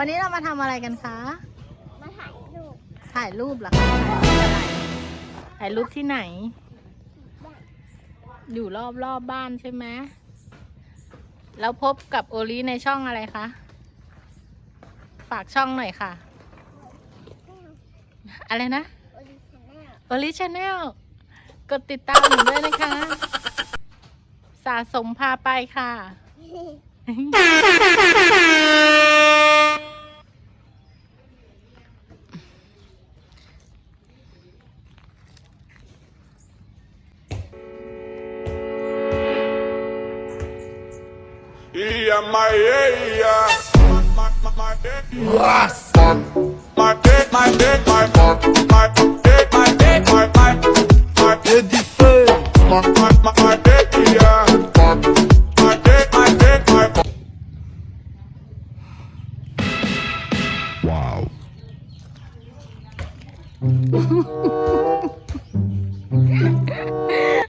วันนี้เรามาทำอะไรกันคะ มาถ่ายรูป ถ่ายรูปเหรอคะถ่ายรูปอะไรถ่ายรูปที่ไหนบ้านอยู่รอบรอบบ้านใช่ไหมแล้วพบกับโอลิในช่องอะไรคะ ฝากช่องหน่อยค่ะ อะไรนะ โอลิชแนลโอลิชแนลกดติดตามหนูด้วยนะคะ สะสมพาไปค่ะ my My my my my my my my my my my my my. My my my. Wow.